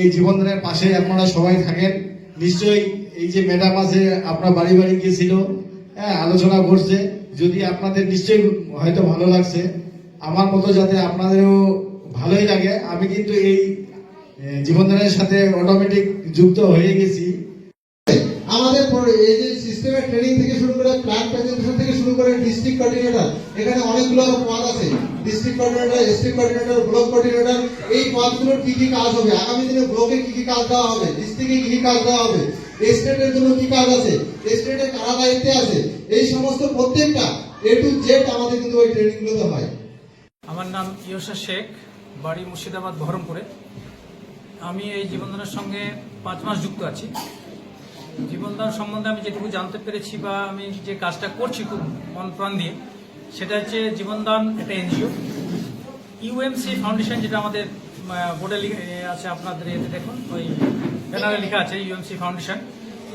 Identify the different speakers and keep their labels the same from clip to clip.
Speaker 1: এই জীবনদানের পাশে আপনারা সবাই থাকেন। নিশ্চয়ই এই যে ম্যাডাম আছে, আপনার বাড়ি বাড়ি গিয়েছিল হ্যাঁ আলোচনা করছে। যদি আপনাদের নিশ্চয়ই হয়তো ভালো লাগছে, আমার মতো যাতে আপনাদেরও ভালোই লাগে, আমি কিন্তু এই জীবনদানের সাথে অটোমেটিক যুক্ত হয়ে গেছি।
Speaker 2: আমাদের এই যে সিস্টেমের ট্রেনিং থেকে শুরু করে প্ল্যান প্রেজেন্টেশন থেকে শুরু করে ডিস্ট্রিক্ট কোঅর্ডিনেটর এখানে অনেকগুলো পদ আছে। District coordinator district coordinator block coordinator এই পদগুলোর কি কি কাজ হবে? আগামী দিনে ব্লকে কি কি কাজ দেওয়া হবে? ডিস্ট্রিক্টে কি কি কাজ দেওয়া হবে? স্টেটের জন্য কি কাজ আছে? স্টেটে কারা দায়িত্বে আছে? এই সমস্ত প্রত্যেকটা এ টু জেড আমাদের কিন্তু ওই ট্রেনিং গুলোতে হয়।
Speaker 3: আমার নাম ইয়সা শেখ, বাড়ি মুর্শিদাবাদ, বহরমপুরে। আমি এই জীবনদানের সঙ্গে পাঁচ মাস যুক্ত আছি। জীবনদান সম্বন্ধে আমি যেটুকু জানতে পেরেছি বা আমি যে কাজটা করছি খুব মন প্রাণ দিয়ে সেটা হচ্ছে জীবনদান একটা এনজিও ইউএমসি ফাউন্ডেশন যেটা আমাদের বোর্ডে আছে আপনাদের এতে দেখুন, ওই ব্যানারে লেখা আছে ইউএমসি ফাউন্ডেশন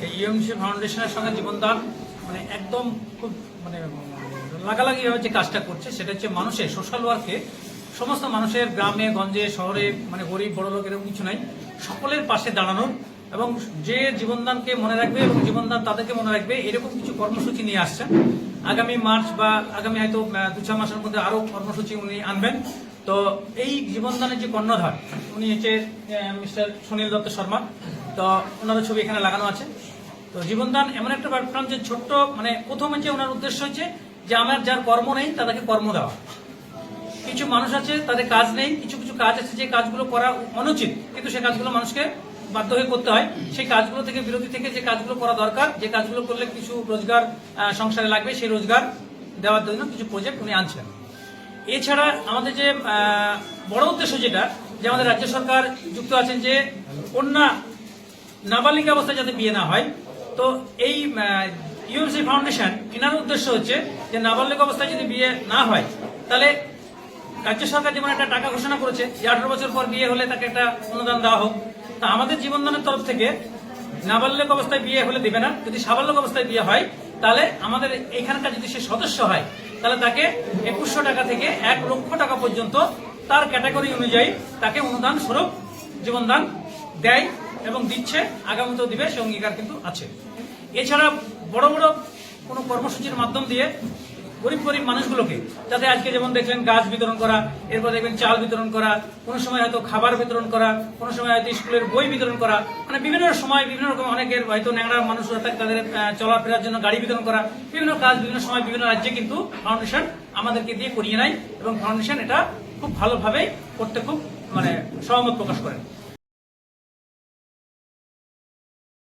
Speaker 3: এই ইউএমসি ফাউন্ডেশনের সঙ্গে জীবনদান মানে একদম খুব মানে লাগালাগি ভাবে যে কাজটা করছে, সেটা হচ্ছে মানুষের সোশ্যাল ওয়ার্কে সমস্ত মানুষের গ্রামে, গঞ্জে, শহরে মানে গরিব বড় লোক এরকম কিছু নাই, সকলের পাশে দাঁড়ানোর এবং যে জীবনদানকে মনে রাখবে এবং জীবনদান তাদেরকে মনে রাখবে, এরকম কিছু কর্মসূচি নিয়ে আসছেন। আগামী মার্চ বা আগামী হয়তো দু চার মাসের মধ্যে আরও কর্মসূচি উনি আনবেন। তো এই জীবনদানের যে কর্ণধার, উনি হচ্ছে মিস্টার সুনীল দত্ত শর্মা। তো ওনার ছবি এখানে লাগানো আছে। তো জীবনদান এমন একটা প্ল্যাটফর্ম যে ছোট্ট মানে প্রথম হচ্ছে ওনার উদ্দেশ্য হচ্ছে যে আমার যার কর্ম নেই, তাদেরকে কর্ম দেওয়া। কিছু মানুষ আছে, তাদের কাজ নেই, কিছু কিছু কাজ আছে, যে কাজগুলো করা অনুচিত, কিন্তু সে কাজগুলো মানুষকে বাধ্য হয়ে করতে হয়, সেই কাজগুলো থেকে, বিরতি থেকে যে কাজগুলো করা দরকার, যে কাজগুলো করলে কিছু রোজগার সংসারে লাগবে, সেই রোজগার দেওয়ার জন্য কিছু প্রজেক্ট উনি আনছেন। এছাড়া আমাদের যে বড় উদ্দেশ্য যেটা, যে আমাদের রাজ্য সরকার যুক্ত আছেন যে কন্যা নাবালিক অবস্থায় যাতে বিয়ে না হয়, তো এই ইউএমসি ফাউন্ডেশন এনার উদ্দেশ্য হচ্ছে যে, নাবালিক অবস্থায় যদি বিয়ে না হয়, তাহলে রাজ্য সরকার যেমন একটা টাকা ঘোষণা করেছে যে আঠারো বছর পর বিয়ে হলে তাকে একটা অনুদান দেওয়া হোক, তা আমাদের জীবনদানের তরফ থেকে নাবালক অবস্থায় বিয়ে হলে দেবে না। যদি সাবাল্যক অবস্থায় বিয়ে হয়, তাহলে আমাদের এখানকার যদি সে সদস্য হয়, তাহলে তাকে একুশশো টাকা থেকে এক লক্ষ টাকা পর্যন্ত তার ক্যাটাগরি অনুযায়ী তাকে অনুদান স্বরূপ জীবনদান দেয় এবং দিচ্ছে, আগামীতেও দিবে, সে অঙ্গীকার কিন্তু আছে। এছাড়া বড় বড় কোনো কর্মসূচির মাধ্যম দিয়ে গরিব গরিব মানুষগুলোকে, যাতে আজকে যেমন দেখলেন গাছ বিতরণ করা, এরপর দেখবেন চাল বিতরণ করা, কোনো সময় হয়তো খাবার বিতরণ করা, কোনো সময় হয়তো স্কুলের বই বিতরণ করা মানে বিভিন্ন সময় বিভিন্ন রকম অনেকের হয়তো ন্যাংরা মানুষ থাকে তাদের চলাফেরার জন্য গাড়ি বিতরণ করা, বিভিন্ন কাজ বিভিন্ন সময় বিভিন্ন রাজ্যে কিন্তু ফাউন্ডেশন আমাদেরকে দিয়ে করিয়ে নেয় এবং ফাউন্ডেশন এটা খুব ভালোভাবেই করতে খুব মানে সহমত প্রকাশ করেন।